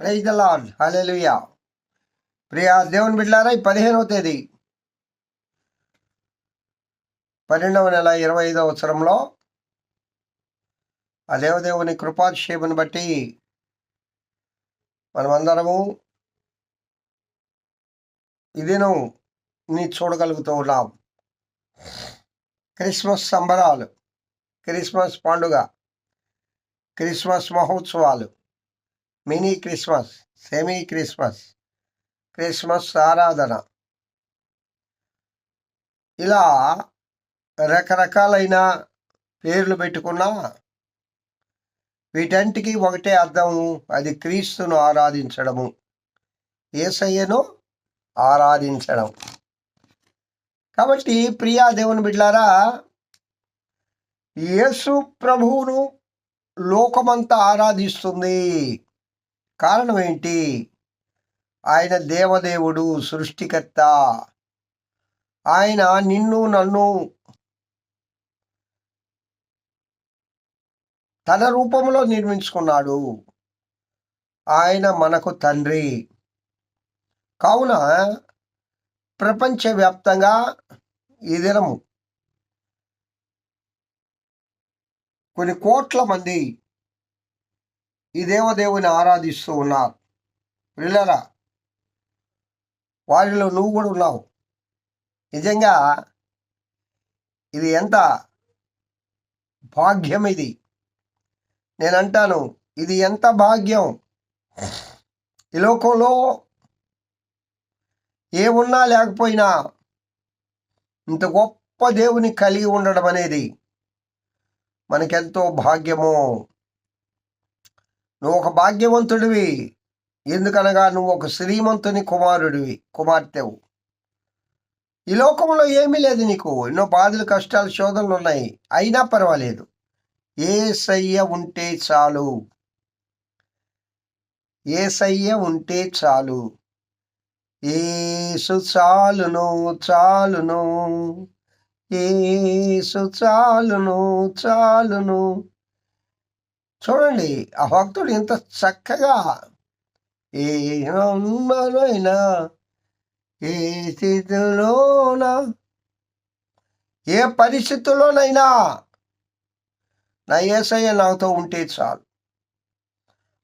Praise the lord hallelujah ప్రియా దేవుని బిడ్డారా ఈ పదిహేనవ తేదీ పన్నెండవ నెల ఇరవై ఐదవ అవసరంలో ఆ దేవదేవుని కృపాక్షేపుని బట్టి మనమందరము ఇదేను నీ చూడగలుగుతూ ఉన్నాం. క్రిస్మస్ సంబరాలు క్రిస్మస్ పండుగ క్రిస్మస్ మహోత్సవాలు. Mini Christmas semi Christmas Christmas ఆరాధన. ఇలా రకరకాలైన పేర్లు పెట్టుకున్నా వీటంటికి ఒకటే అర్థము అది క్రీస్తును ఆరాధించడము. ఏసయ్యను ఆరాధించడం. కాబట్టి ప్రియా దేవుని బిడ్లారా యేసు ప్రభువును లోకమంతా ఆరాధిస్తుంది. కారణం ఏంటి? ఆయన దేవదేవుడు సృష్టికర్త. ఆయన నిన్ను నన్ను తన రూపంలో నిర్మించుకున్నాడు. ఆయన మనకు తండ్రి. కావున ప్రపంచవ్యాప్తంగా ఈ దినము కొన్ని కోట్ల మంది ఈ దేవదేవుని ఆరాధిస్తూ ఉన్నారు పిల్లరా వారిలో నువ్వు కూడా ఉన్నావు. నిజంగా ఇది ఎంత భాగ్యం ఇది. నేను అంటాను ఇది ఎంత భాగ్యం. ఈ లోకంలో ఏమున్నా లేకపోయినా ఇంత గొప్ప దేవుని కలిగి ఉండడం అనేది మనకెంతో భాగ్యము. నువ్వు ఒక భాగ్యవంతుడివి. ఎందుకనగా నువ్వు ఒక శ్రీమంతుని కుమారుడివి కుమార్తెవు. ఈ లోకంలో ఏమీ లేదు నీకు. ఎన్నో బాధలు కష్టాలు శోధనలు ఉన్నాయి. అయినా పర్వాలేదు. ఏ సయ్య ఉంటే చాలు. ఏ సయ్య ఉంటే చాలు. ఏసు చాలును చాలును. ఏసు చాలును చాలును. చూడండి ఆ భక్తుడు ఇంత చక్కగా ఏ నమ్మరైనా ఏ స్థితిలోనా ఏ పరిస్థితుల్లోనైనా నా ఏసయ్య నాతో ఉంటే చాలు.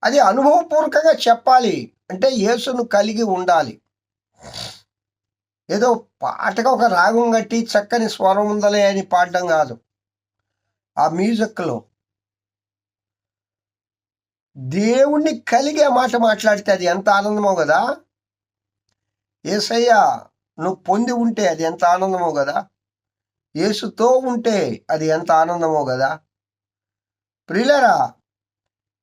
అది అనుభవపూర్వకంగా చెప్పాలి. అంటే యేసును కలిగి ఉండాలి. ఏదో పాటగా ఒక రాగం కట్టి చక్కని స్వరం ఉందలే అని పాడడం కాదు. ఆ మ్యూజిక్లో దేవుణ్ణి కలిగే మాట మాట్లాడితే అది ఎంత ఆనందమో కదా. ఏసయ్య నువ్వు పొంది ఉంటే అది ఎంత ఆనందమో కదా. యేసుతో ఉంటే అది ఎంత ఆనందమో కదా. ప్రిలరా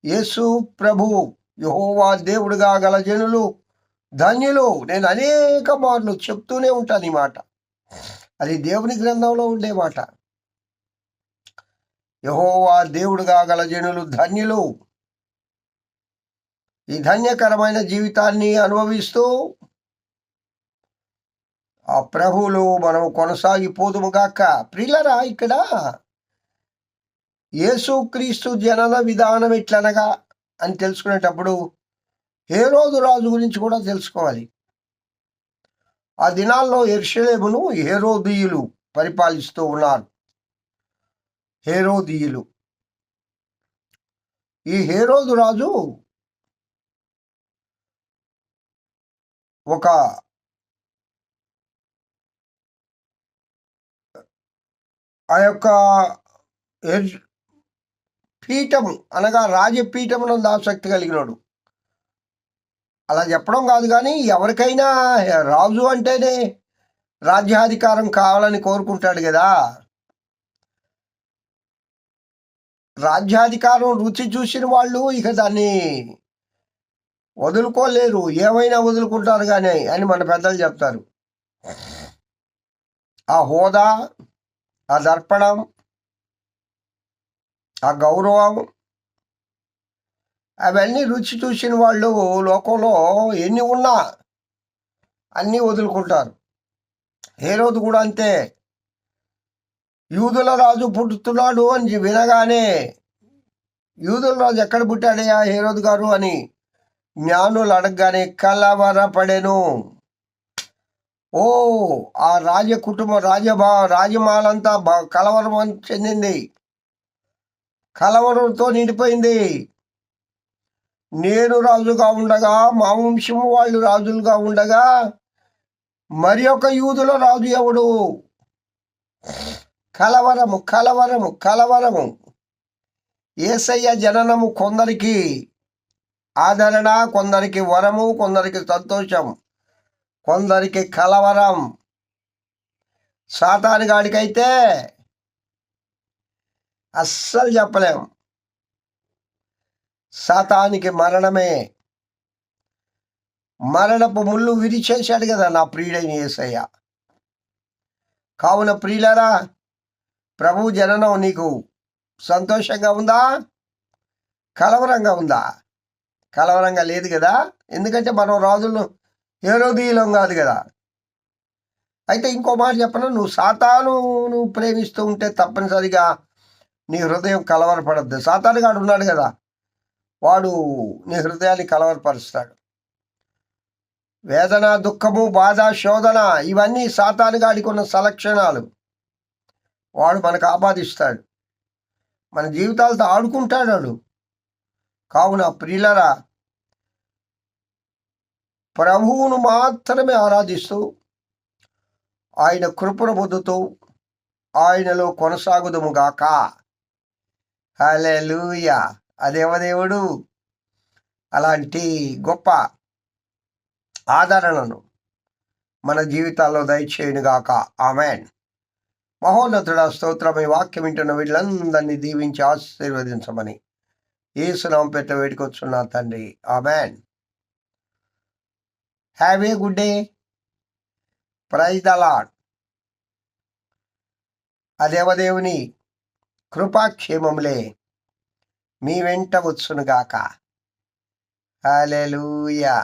యేసు ప్రభు యహోవా దేవుడుగా గల జనులు ధన్యులు నేను అనేక మార్లు చెప్తూనే ఉంటాను ఈ మాట. అది దేవుని గ్రంథంలో ఉండే మాట. యహోవా దేవుడుగా గల జనులు ధన్యులు ఈ ధన్యకరమైన జీవితాన్ని అనుభవిస్తూ ఆ ప్రభువులు మనం కొనసాగిపోదుము గాక. ప్రియులరా ఇక్కడ యేసుక్రీస్తు జనన విధానం ఎట్లనగా అని తెలుసుకునేటప్పుడు ఏ రోజు రాజు గురించి కూడా తెలుసుకోవాలి. ఆ దినాల్లో ఎర్షలేమును హేరోదీయులు పరిపాలిస్తూ ఉన్నారు. హేరోదీయులు. ఈ హేరోదు రాజు ఒక ఆ యొక్క పీఠము అనగా రాజపీఠమునందు ఆసక్తి కలిగినోడు. అలా చెప్పడం కాదు కానీ ఎవరికైనా రాజు అంటేనే రాజ్యాధికారం కావాలని కోరుకుంటాడు కదా. రాజ్యాధికారం రుచి చూసిన వాళ్ళు ఇక దాన్ని వదులుకోలేరు ఏమైనా వదులుకుంటారు కానీ అని మన పెద్దలు చెప్తారు. ఆ హోదా ఆ దర్పణం ఆ గౌరవం అవన్నీ రుచి చూసిన వాళ్ళు లోకంలో ఎన్ని ఉన్నా అన్నీ వదులుకుంటారు. ఏ రోజు కూడా అంతే. యూదుల రాజు పుట్టుతున్నాడు అని వినగానే యూదుల రాజు ఎక్కడ పుట్టాడయ్యా హేరోద్ గారు అని జ్ఞానులు అడగగానే కలవరపడెను ఓ ఆ రాజ కుటుంబం రాజభా రాజమాలంతా బా- కలవరం చెందింది. కలవరంతో నిండిపోయింది. నేను రాజుగా ఉండగా మా వంశము వాళ్ళు రాజులుగా ఉండగా మరి ఒక యూదుల రాజు ఎవడు? కలవరము కలవరము కలవరము. ఏసయ్య జననము కొందరికి ఆదరణ కొందరికి వరము కొందరికి సంతోషం కొందరికి కలవరం. సాతాను గాడికైతే అస్సలు చెప్పలేం. సాతానికి మరణమే. మరణపు ముళ్ళు విరిచేశాడు కదా నా ప్రియుడైన యేసయ్య కావున ప్రియులరా ప్రభు జననం నీకు సంతోషంగా ఉందా? కలవరంగా ఉందా? కలవరంగా లేదు కదా? ఎందుకంటే మనం రాజులను ఏరోదీయులం కాదు కదా? అయితే ఇంకో మాట చెప్పను? నువ్వు సాతాను నువ్వు ప్రేమిస్తూ ఉంటే తప్పనిసరిగా నీ హృదయం కలవరపడద్దు. సాతానుగాడు ఉన్నాడు కదా? వాడు నీ హృదయాన్ని కలవరపరుస్తాడు. వేదన దుఃఖము బాధ శోధన ఇవన్నీ సాతానుగాడికి ఉన్న సలక్షణాలు. వాడు మనకు ఆపాదిస్తాడు. మన జీవితాలతో ఆడుకుంటాడు వాడు. కావున ప్రియులరా ప్రభువును మాత్రమే ఆరాధిస్తూ ఆయన కృపను పొందుతూ ఆయనలో కొనసాగుదుము గాక. హల్లెలూయా. అదేవదేవుడు అలాంటి గొప్ప ఆదరణను మన జీవితాల్లో దయచేయునుగాక ఆమెన్. మహోన్నతుడ స్తోత్రమై వాక్యం వింటున్న వీళ్ళందరినీ దీవించి ఆశీర్వదించమని. ఏసునామం పెట్ట వేడుకొచ్చున్నా తండ్రి. ఆ man have a good day. Praise the lord ఆ దేవదేవుని కృపాక్షేమములే మీ వెంట వచ్చునుగాక. లూయా